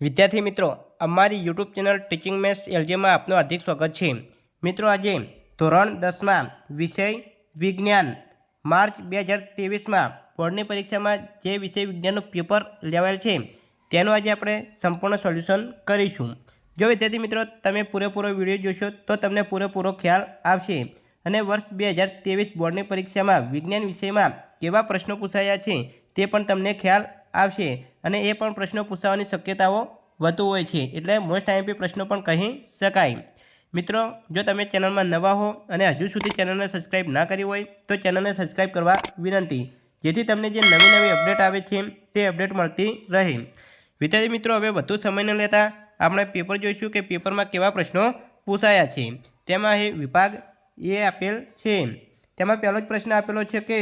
વિદ્યાર્થી મિત્રો, અમારી યુટ્યુબ ચેનલ ટીચિંગ મેસ એલજીમાં આપનું હાર્દિક સ્વાગત છે. મિત્રો, આજે ધોરણ દસમાં વિષય વિજ્ઞાન, માર્ચ બે હજાર ત્રેવીસમાં બોર્ડની પરીક્ષામાં જે વિષય વિજ્ઞાનનું પેપર લેવાયેલ છે, તેનું આજે આપણે સંપૂર્ણ સોલ્યુશન કરીશું. જો વિદ્યાર્થી મિત્રો, તમે પૂરેપૂરો વીડિયો જોશો, તો તમને પૂરેપૂરો ખ્યાલ આવશે. અને વર્ષ બે હજાર ત્રેવીસ બોર્ડની પરીક્ષામાં વિજ્ઞાન વિષયમાં કેવા પ્રશ્નો પૂછાયા છે, તે પણ તમને ખ્યાલ આવશે અને એ પણ પ્રશ્નો પૂછાવાની શક્યતાઓ વધુ હોય છે. એટલે મોસ્ટ આઈએમપી પ્રશ્નો પણ કહી શકાય. મિત્રો, જો તમે ચેનલમાં નવા હો અને હજુ સુધી ચેનલને સબસ્ક્રાઇબ ના કરી હોય, તો ચેનલને સબસ્ક્રાઇબ કરવા વિનંતી. જેથી તમને જે નવી નવી અપડેટ આવે છે, તે અપડેટ મળતી રહે. વિદ્યાર્થી મિત્રો, હવે વધુ સમય ન લેતા આપણે પેપર જોઈશું કે પેપરમાં કેવા પ્રશ્નો પૂછાયા છે. તેમાં એ વિભાગ એ આપેલ છે. તેમાં પહેલો જ પ્રશ્ન આપેલો છે કે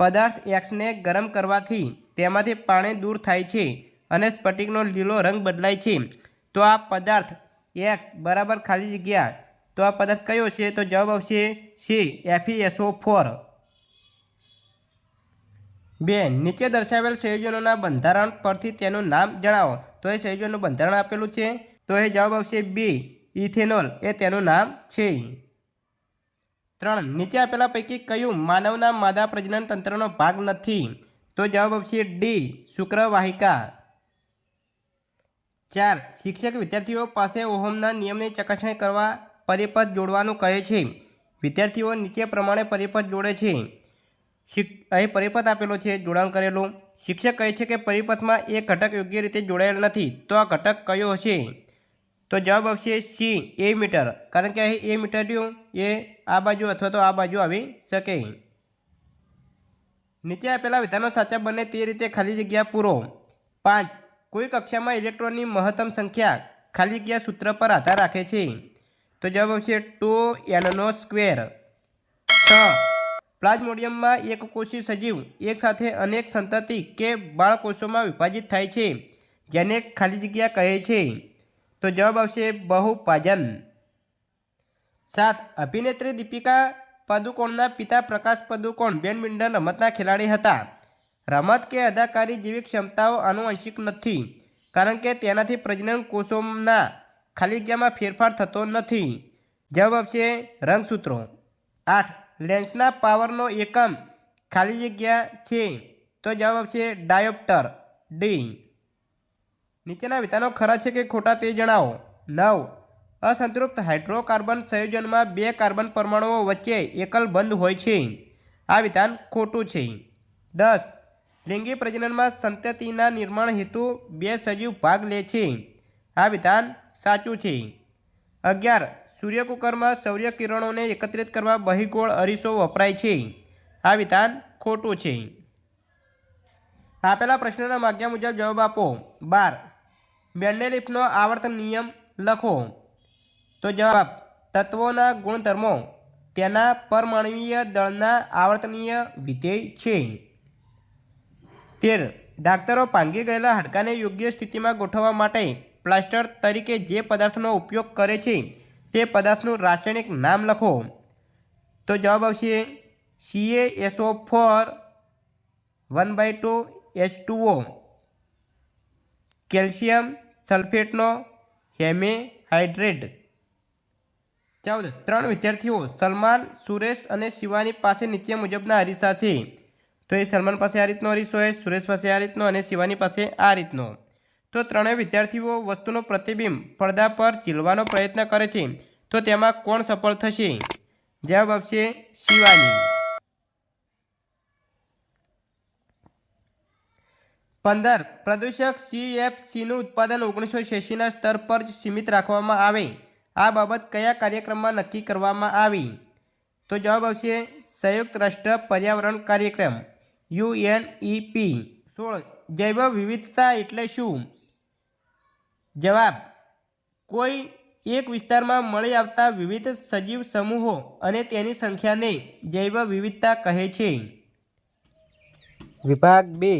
પદાર્થ એક્સને ગરમ કરવાથી તેમાંથી પાણી દૂર થાય છે અને સ્ફટિકનો લીલો રંગ બદલાય છે. તો આ પદાર્થ એક્સ બરાબર ખાલી જગ્યા. તો આ પદાર્થ કયો છે? તો જવાબ આવશે સી એફઈએસઓ ફોર બે, નીચે દર્શાવેલ સંયોજનોના બંધારણ પરથી તેનું નામ જણાવો. તો એ સંયોજનનું બંધારણ આપેલું છે. તો એ જવાબ આવશે બી ઇથેનોલ. એ તેનું નામ છે. ત્રણ, નીચે આપેલા પૈકી કયું માનવના માદા પ્રજનન તંત્રનો ભાગ નથી? તો જવાબ આવશે ડી, શુક્રવાહિકા. ચાર, શિક્ષક વિદ્યાર્થીઓ પાસે ઓહમના નિયમની ચકાસણી કરવા પરિપથ જોડવાનું કહે છે. વિદ્યાર્થીઓ નીચે પ્રમાણે પરિપથ જોડે છે. અહીં પરિપથ આપેલો છે, જોડાણ કરેલું. શિક્ષક કહે છે કે પરિપથમાં એ ઘટક યોગ્ય રીતે જોડાયેલ નથી. તો આ ઘટક કયો હશે? તો જવાબ આવશે સી, એ મીટર. કારણ કે અહીં એ મીટર રહ્યું, એ આ બાજુ અથવા તો આ બાજુ આવી શકે. નીચે આપેલા વિધાનો સાચા બને તે રીતે ખાલી જગ્યા પૂરો. પાંચ, કોઈ કક્ષામાં ઇલેક્ટ્રોનની મહત્તમ સંખ્યા ખાલી જગ્યા સૂત્ર પર આધાર રાખે છે. તો જવાબ આવશે ટુ એનનો સ્ક્વેર. છ, પ્લાઝ્મોડિયમમાં એક કોષી સજીવ એકસાથે અનેક સંતતિ કે બાળકોષોમાં વિભાજિત થાય છે, જેને ખાલી જગ્યા કહે છે. તો જવાબ આવશે બહુપાજન. સાત, અભિનેત્રી દીપિકા પાદુકોણના પિતા પ્રકાશ પાદુકોણ બેડમિન્ટન રમતના ખેલાડી હતા. રમત કે અદાકારી જેવી ક્ષમતાઓ આનુવંશિક નથી, કારણ કે તેનાથી પ્રજનન કોષોના ખાલી જગ્યામાં ફેરફાર થતો નથી. જવાબ આપશે રંગસૂત્રો. આઠ, લેન્સના પાવરનો એકમ ખાલી જગ્યા છે, તો જવાબ આપશે ડાયોપ્ટર. ડી. નીચેના વિધાનો ખરા છે કે ખોટા તે જણાવો. નવ અસંતૃપ્ત હાઇડ્રોકાર્બન સંયોજનમાં બે કાર્બન પરમાણુઓ વચ્ચે એકલ બંધ હોય છે. આ વિધાન ખોટું છે. દસ. લિંગી પ્રજનનમાં સંતતિના નિર્માણ હેતુ બે સજીવ ભાગ લે છે. આ વિધાન સાચું છે. અગિયાર. સૂર્યકુકરમાં સૌર્ય કિરણોને એકત્રિત કરવા બહિગોળ અરીસો વપરાય છે. આ વિધાન ખોટું છે. આપેલા પ્રશ્નના માગ્યા મુજબ જવાબ આપો. બાર. બેન્ડેલિફનો આવર્તન નિયમ લખો. તો જવાબ, તત્વોના ગુણધર્મો તેના પરમાણવીય દળના આવર્તનીય વિધેય છે. તેર ડાક્ટરો ભાંગી ગયેલા હાડકાને યોગ્ય સ્થિતિમાં ગોઠવવા માટે પ્લાસ્ટર તરીકે જે પદાર્થનો ઉપયોગ કરે છે તે પદાર્થનું રાસાયણિક નામ લખો. તો જવાબ આવશે C A S O four one by two H two O calcium સલ્ફેટનો હેમે ચૌદ ત્રણ વિદ્યાર્થીઓ, સલમાન, સુરેશ અને શિવાની પાસે નીચે મુજબના અરીસા છે. તો એ સલમાન પાસે આ રીતનો અરીસો હોય સુરેશ પાસે આ રીતનો અને શિવાની પાસે આ રીતનો. તો ત્રણેય વિદ્યાર્થીઓ વસ્તુનો પ્રતિબિંબ પડદા પર ચીલવાનો પ્રયત્ન કરે છે. તો તેમાં કોણ સફળ થશે? જવાબ આપશે શિવાની. પંદર, પ્રદૂષક સીએફસીનું ઉત્પાદન ઓગણીસો છ્યાસીના સ્તર પર જ સીમિત રાખવામાં આવે. આ બાબત કયા કાર્યક્રમમાં નક્કી કરવામાં આવી? તો જવાબ આવશે સંયુક્ત રાષ્ટ્ર પર્યાવરણ કાર્યક્રમ, યુએનઈપી. સોળ. જૈવ વિવિધતા એટલે શું? જવાબ, કોઈ એક વિસ્તારમાં મળી આવતા વિવિધ સજીવ સમૂહો અને તેની સંખ્યાને જૈવ વિવિધતા કહે છે. વિભાગ બે.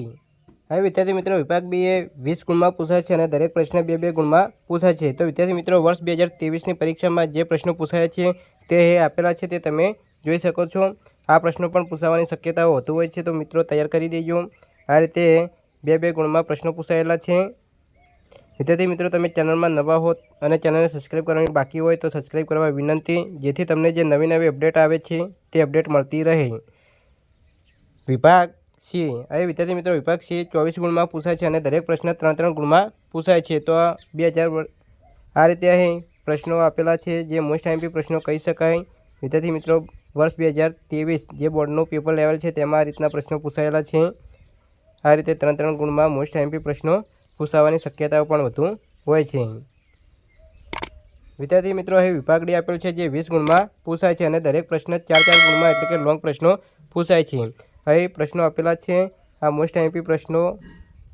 હવે વિદ્યાર્થી મિત્રો, વિભાગ બે એ વીસ ગુણમાં પૂછાય છે અને દરેક પ્રશ્ન બે બે ગુણમાં પૂછાય છે. તો વિદ્યાર્થી મિત્રો, વર્ષ બે હજાર ત્રેવીસની પરીક્ષામાં જે પ્રશ્નો પૂછાયા છે, તે આપેલા છે, તે તમે જોઈ શકો છો. આ પ્રશ્નો પણ પૂછાવાની શક્યતાઓ વધુ હોય છે, તો મિત્રો તૈયાર કરી દેજો. આ રીતે બે બે ગુણમાં પ્રશ્નો પૂછાયેલા છે. વિદ્યાર્થી મિત્રો, તમે ચેનલમાં નવા હો અને ચેનલને સબસ્ક્રાઈબ કરવાની બાકી હોય, તો સબસ્ક્રાઈબ કરવા વિનંતી. જેથી તમને જે નવી નવી અપડેટ આવે છે, તે અપડેટ મળતી રહે. વિભાગ સી. હવે વિદ્યાર્થી મિત્રો, વિભાગ સી ચોવીસ ગુણમાં પૂછાય છે અને દરેક પ્રશ્ન ત્રણ ત્રણ ગુણમાં પૂછાય છે. તો બે હજાર આ રીતે અહીં પ્રશ્નો આપેલા છે, જે મોસ્ટ આઈમ્પી પ્રશ્નો કહી શકાય. વિદ્યાર્થી મિત્રો, વર્ષ બે હજાર ત્રેવીસ જે બોર્ડનું પેપર લેવલ છે, તેમાં આ રીતના પ્રશ્નો પૂછાયેલા છે. આ રીતે ત્રણ ત્રણ ગુણમાં મોસ્ટ આઈમ્પી પ્રશ્નો પૂછાવાની શક્યતાઓ પણ વધુ હોય છે. વિદ્યાર્થી મિત્રો, અહીં વિભાગ ડી આપેલ છે, જે વીસ ગુણમાં પૂછાય છે અને દરેક પ્રશ્ન ચાર ચાર ગુણમાં એટલે કે લોંગ પ્રશ્નો પૂછાય છે. અહીં પ્રશ્નો આપેલા છે. આ મોસ્ટ એમપી પ્રશ્નો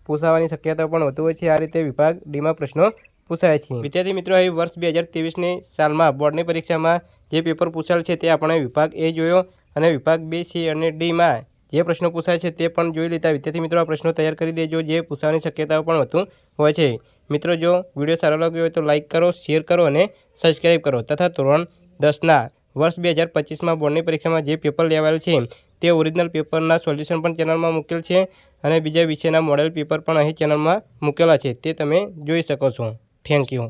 પૂછાવાની શક્યતાઓ પણ વધુ હોય છે. આ રીતે વિભાગ ડીમાં પ્રશ્નો પૂછાય છે. વિદ્યાર્થી મિત્રો, હવે વર્ષ બે હજાર ત્રેવીસની સાલમાં બોર્ડની પરીક્ષામાં જે પેપર પૂછાયેલ છે તે આપણે વિભાગ એ જોયો અને વિભાગ બી સી અને ડીમાં જે પ્રશ્નો પૂછાય છે તે પણ જોઈ લીધા. વિદ્યાર્થી મિત્રો, આ પ્રશ્નો તૈયાર કરી દેજો જે પૂછવાની શક્યતાઓ પણ વધુ હોય છે. મિત્રો, જો વીડિયો સારો લાગ્યો હોય તો લાઇક કરો શેર કરો અને સબસ્ક્રાઈબ કરો. તથા ધોરણ દસના વર્ષ બે હજાર પચીસમાં બોર્ડની પરીક્ષામાં જે પેપર લેવાયેલ છે તે ઓરિજિનલ પેપરના સોલ્યુશન પણ ચેનલમાં મૂકેલ છે અને બીજા વિષયના મોડેલ પેપર પણ અહીં ચેનલમાં મૂકેલા છે. તે તમે જોઈ શકો છો. Thank you